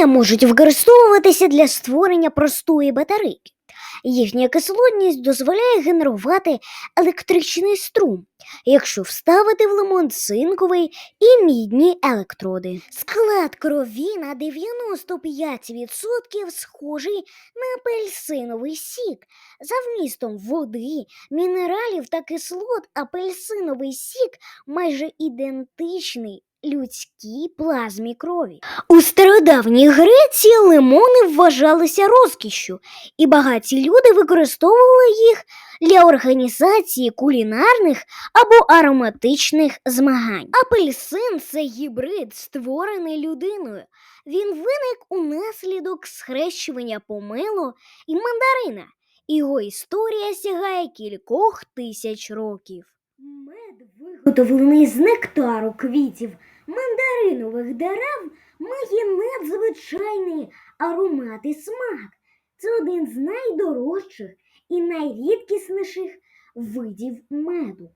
Апельсини можуть використовуватися для створення простої батарейки. Їхня кислотність дозволяє генерувати електричний струм, якщо вставити в лимон цинковий і мідні електроди. Склад крові на 95% схожий на апельсиновий сік. За вмістом води, мінералів та кислот апельсиновий сік майже ідентичний людській плазмі крові. У стародавній Греції лимони вважалися розкішшю, і багаті люди використовували їх для організації кулінарних або ароматичних змагань. Апельсин це гібрид, створений людиною. Він виник унаслідок схрещування помилу і мандарина. Його історія сягає кількох тисяч років. Мед, виготовлений з нектару квітів мандаринових дерев, має надзвичайний аромат і смак. Це один з найдорожчих і найрідкісніших видів меду.